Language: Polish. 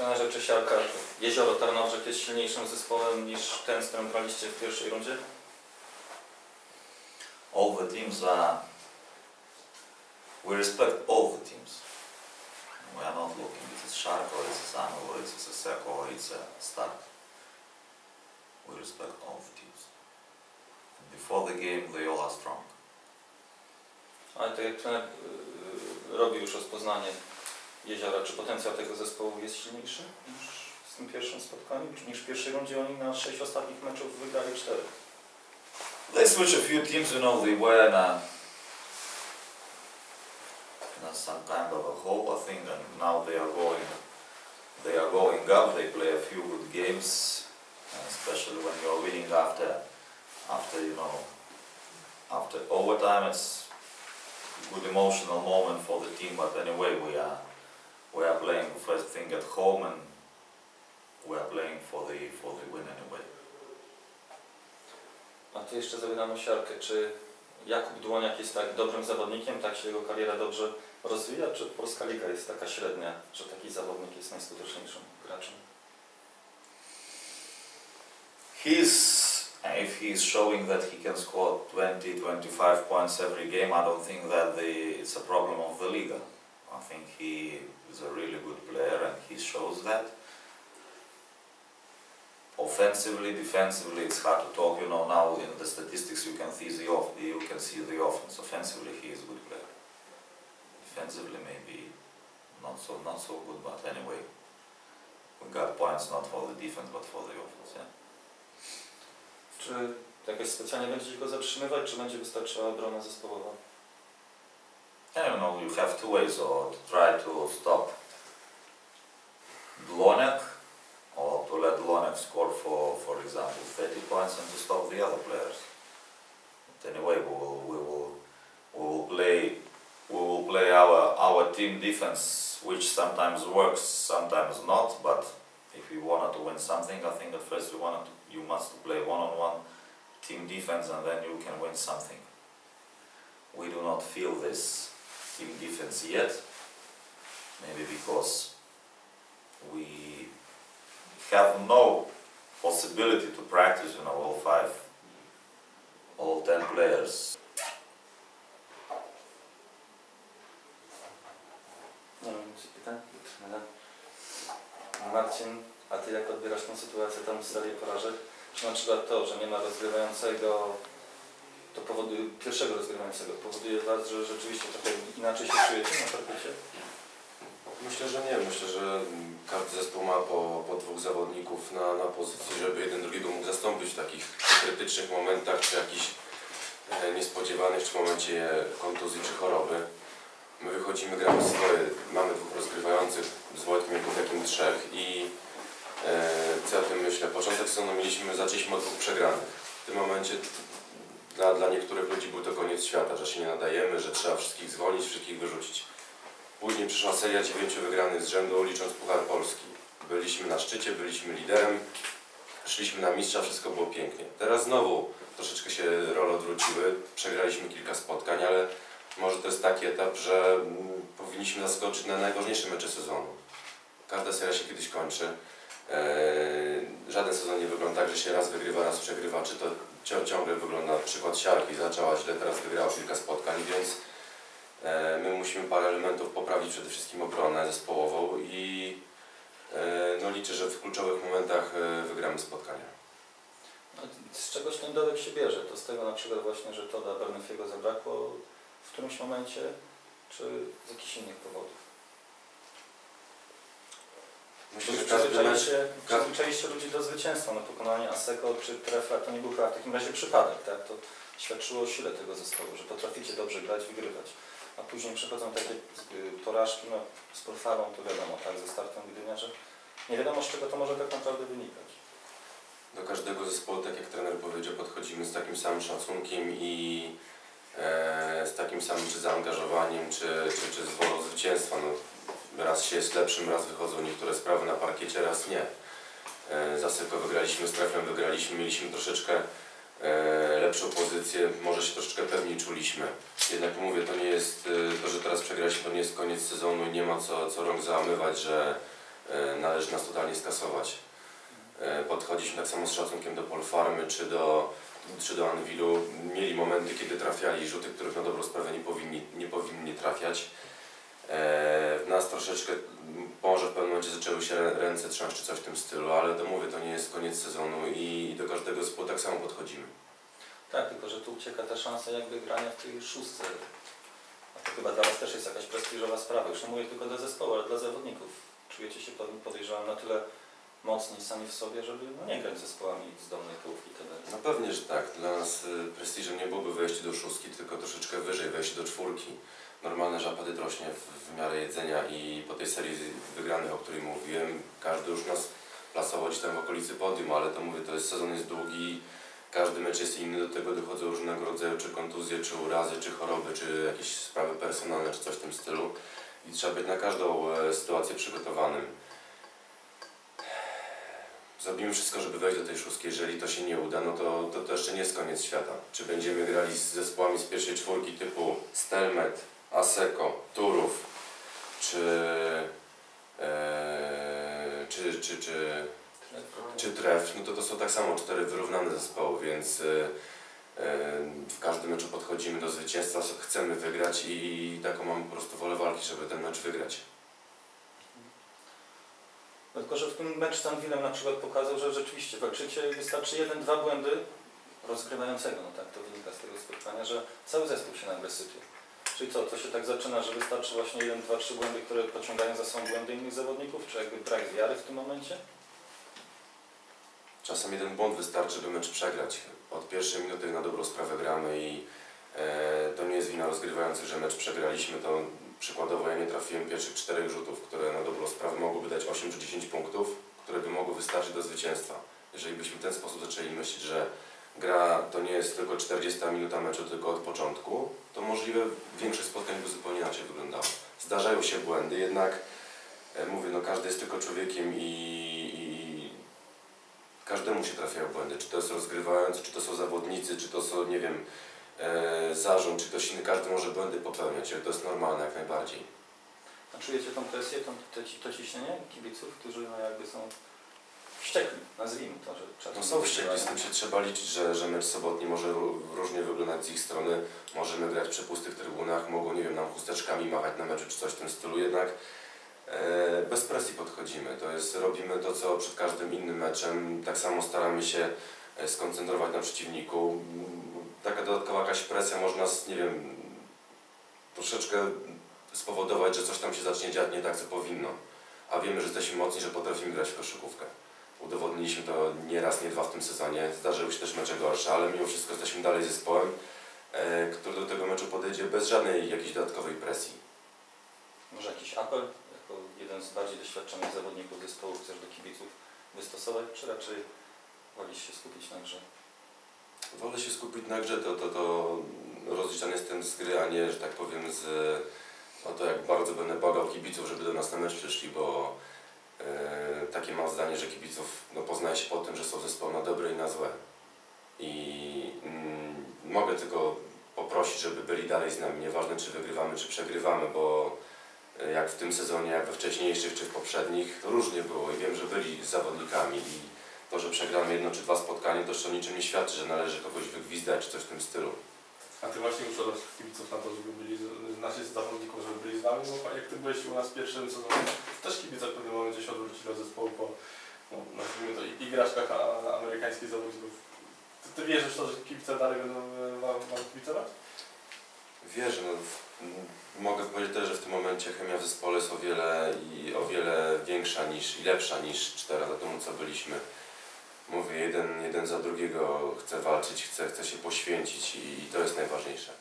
Trenerze Czesiarka, Jezioro Tarnobrzeg jest silniejszym zespołem niż ten, z którym graliście w pierwszej rundzie? All the teams are. We respect all the teams. We are not looking it's a Shark or it's a or it's a Seko or it's a Start. We respect all the teams. Before the game, they all are strong. Ale tak jak trener yy, robił już rozpoznanie Jeziora, czy potencjał tego zespołu jest silniejszy niż w tym pierwszym spotkaniu? Niż w pierwszej rundzie oni na sześć ostatnich meczów wygrali cztery. They switch a few teams, you know, they were in a, in a some kind of a hole, I think, and now they are going, they are going up. They play a few good games, especially when you are winning after, after you know, after overtime, it's a good emotional moment for the team. But anyway, we are, we are playing first thing at home, and we are playing for the for the win anyway. A tu jeszcze zapytam o siarkę, czy Jakub Dłoniak jest tak dobrym zawodnikiem, tak się jego kariera dobrze rozwija, czy Polska Liga jest taka średnia, że taki zawodnik jest najskuteczniejszym graczem? He's, if he's showing that he can score 20, 25 points every game, I don't think that the, it's a problem of the Liga. I think he is a really good player and he shows that. Offensively, defensively, it's hard to talk. You know, now in the statistics you can see the off, you can see the offense. Offensively, he is a good player. Defensively, maybe not so not so good, but anyway, we got points not for the defense but for the offense. Yeah. Czy jakoś specjalnie będziecie go zatrzymywać, czy będzie wystarczyła obrona zespołowa? I don't know, you have two ways, or to try to stop Dlonek, or to let Dlonek score for, for example, 30 points and to stop the other players. But anyway, we will, we will, we will play, we will play our, our team defense, which sometimes works, sometimes not, but if we wanted to win something, I think at first we wanted to, you must play one-on-one team defense and then you can win something. We do not feel this defense yet. Maybe because we have no possibility to practice, you know, all five, all ten players. Marcin, a Ty jak odbierasz tę sytuację tam w serii porażek? Czy na przykład to, że nie ma rozgrywającego, to powoduje, pierwszego rozgrywającego, powoduje Was, że rzeczywiście trochę inaczej się czujecie na parkiecie? Myślę, że nie. Myślę, że każdy zespół ma po, po dwóch zawodników na, na pozycji, żeby jeden drugiego mógł zastąpić w takich krytycznych momentach, czy jakichś e, niespodziewanych, czy w momencie kontuzji, czy choroby. My wychodzimy, gramy swoje, mamy dwóch rozgrywających, z Wojtkiem i Kubekiem trzech i e, co ja tym myślę? Początek sezonu mieliśmy, zaczęliśmy od dwóch przegranych. W tym momencie dla, dla niektórych ludzi był to koniec świata, że się nie nadajemy, że trzeba wszystkich zwolnić, wszystkich wyrzucić. Później przyszła seria dziewięciu wygranych z rzędu, licząc Puchar Polski. Byliśmy na szczycie, byliśmy liderem, szliśmy na mistrza, wszystko było pięknie. Teraz znowu troszeczkę się role odwróciły, przegraliśmy kilka spotkań, ale może to jest taki etap, że mm, powinniśmy zaskoczyć na najważniejsze mecze sezonu. Każda seria się kiedyś kończy. Żaden sezon nie wygląda tak, że się raz wygrywa, raz przegrywa, czy to ciągle wygląda przykład siarki, zaczęła źle, teraz wygrała kilka spotkań, więc E, My musimy parę elementów poprawić, przede wszystkim obronę zespołową i e, no, liczę, że w kluczowych momentach e, wygramy spotkania. No, z czegoś ten dorek się bierze? To z tego na przykład właśnie, że Toda Bernefiego zabrakło w którymś momencie, czy z jakichś innych powodów? Myślę, że każdy mecz, przyzwyczailiście ludzi do zwycięstwa, no pokonanie Aseko czy Trefla to nie był chyba w takim razie przypadek, tak? To świadczyło o sile tego zespołu, że potraficie dobrze grać, wygrywać. A później przychodzą takie y, porażki, no z Polfarą to wiadomo, tak, ze startem Gdynia, że nie wiadomo z czego to może tak naprawdę wynikać. do każdego zespołu, tak jak trener powiedział, podchodzimy z takim samym szacunkiem i e, z takim samym czy zaangażowaniem, czy, czy, czy z wolą zwycięstwa. No, raz się jest lepszym, raz wychodzą niektóre sprawy na parkiecie, raz nie. E, za Seko wygraliśmy, z wygraliśmy, mieliśmy troszeczkę e, lepszą pozycję, może się troszeczkę pewniej czuliśmy. Jednak mówię, to nie jest, e, to że teraz przegraliśmy, to nie jest koniec sezonu i nie ma co, co rąk załamywać, że należy nas totalnie skasować. Podchodziliśmy tak samo z szacunkiem do Polfarmy czy do, czy do Anwilu. Mieli momenty, kiedy trafiali rzuty, których na dobrą sprawę nie powinni, nie powinni trafiać. E, W nas troszeczkę, może w pewnym momencie zaczęły się rę- ręce trząść czy coś w tym stylu, ale to mówię, to nie jest koniec sezonu i do każdego zespołu tak samo podchodzimy. Tak, tylko że tu ucieka ta szansa jakby grania w tej szóstce. A to chyba dla Was też jest jakaś prestiżowa sprawa. Już nie mówię tylko dla zespołu, ale dla zawodników. Czujecie się pod- podejrzewam na tyle mocni sami w sobie, żeby no, nie grać z zespołami z dolnej półki tyle. No pewnie, że tak. Dla nas y, prestiżem nie byłoby wejście do szóstki, tylko troszeczkę wyżej, wejście do czwórki. Normalne żapady rośnie w, w miarę jedzenia i po tej serii wygranych, o której mówiłem, każdy już nas plasował gdzieś tam w okolicy podium, ale to mówię, to jest sezon jest długi, każdy mecz jest inny, do tego dochodzą różnego rodzaju czy kontuzje, czy urazy, czy choroby, czy jakieś sprawy personalne, czy coś w tym stylu. I trzeba być na każdą e, sytuację przygotowanym. Zrobimy wszystko, żeby wejść do tej szóstki. Jeżeli to się nie uda, no to, to, to jeszcze nie jest koniec świata. Czy będziemy grali z zespołami z pierwszej czwórki typu Stelmet, Aseko, Turów, czy, e, czy, czy, czy, czy Tref, no to to są tak samo cztery wyrównane zespoły, więc e, e, w każdym meczu podchodzimy do zwycięstwa, chcemy wygrać i taką mamy po prostu wolę walki, żeby ten mecz wygrać. No Tylko, że w tym mecz z Anwilem na przykład pokazał, że rzeczywiście walczycie wystarczy jeden, dwa błędy rozgrywającego, no tak to wynika z tego spotkania, że cały zespół się nagle sypie. Czyli co, to się tak zaczyna, że wystarczy właśnie jeden, dwa, trzy błędy, które pociągają za sobą błędy innych zawodników, czy jakby brak wiary w tym momencie? Czasem jeden błąd wystarczy, żeby mecz przegrać. Od pierwszej minuty na dobrą sprawę gramy i e, to nie jest wina rozgrywających, że mecz przegraliśmy. To przykładowo ja nie trafiłem pierwszych czterech rzutów, które na dobrą sprawę mogłyby dać 8 czy 10 punktów, które by mogły wystarczyć do zwycięstwa. Jeżeli byśmy w ten sposób zaczęli myśleć, że gra to nie jest tylko 40 minuta meczu, tylko od początku, to możliwe większość spotkań by zupełnie inaczej wyglądało. Zdarzają się błędy, jednak e, mówię, no każdy jest tylko człowiekiem i, i każdemu się trafiają błędy, czy to jest rozgrywający, czy to są zawodnicy, czy to są, nie wiem, e, zarząd, czy ktoś inny, każdy może błędy popełniać, to jest normalne jak najbardziej. A czujecie tą presję, tą, to, to ciśnienie kibiców, którzy no jakby są wściekli, nazwijmy to, że trzeba No to są wściekli, z tym się trzeba liczyć, że, że mecz sobotni może ró- różnie wyglądać z ich strony, możemy grać przy pustych trybunach, mogą, nie wiem, nam chusteczkami machać na meczu, czy coś w tym stylu, jednak e, bez presji podchodzimy, to jest, robimy to, co przed każdym innym meczem, tak samo staramy się e, skoncentrować na przeciwniku, taka dodatkowa jakaś presja może nas, nie wiem, troszeczkę spowodować, że coś tam się zacznie dziać nie tak, co powinno, a wiemy, że jesteśmy mocni, że potrafimy grać w koszykówkę. Udowodniliśmy to nie raz, nie dwa w tym sezonie. Zdarzyły się też mecze gorsze, ale mimo wszystko jesteśmy dalej zespołem, e, który do tego meczu podejdzie bez żadnej jakiejś dodatkowej presji. Może jakiś apel, jako jeden z bardziej doświadczonych zawodników zespołu chcesz do kibiców wystosować, czy raczej wolisz się skupić na grze? Wolę się skupić na grze, to, to, to rozliczany jestem z gry, a nie, że tak powiem, z o to, jak bardzo będę błagał kibiców, żeby do nas na mecz przyszli, bo takie mam zdanie, że kibiców no, poznaje się po tym, że są zespoły na dobre i na złe. I mm, mogę tylko poprosić, żeby byli dalej z nami, nieważne czy wygrywamy, czy przegrywamy, bo e, jak w tym sezonie, jak we wcześniejszych, czy w poprzednich, to różnie było i wiem, że byli zawodnikami i to, że przegramy jedno czy dwa spotkania, to jeszcze o niczym nie świadczy, że należy kogoś wygwizdać czy coś w tym stylu. A ty właśnie uczulasz kibiców na to, żeby byli, z- zawodników, żeby byli z nami, jak ty byłeś u nas pierwszym sezonie, też kibice w pewnym momencie się odwrócili od zespołu po, no, nazwijmy to, igraszkach amerykańskich zawodników. Ty, ty wierzysz w to, że kibice dalej będą e, wam, wam kibicować? Wierzę, no, mogę powiedzieć też, że w tym momencie chemia w zespole jest o wiele, i o wiele większa niż, i lepsza niż 4 lata temu, co byliśmy. Mówię, jeden, jeden za drugiego chce walczyć, chce, chce się poświęcić i, i to jest najważniejsze.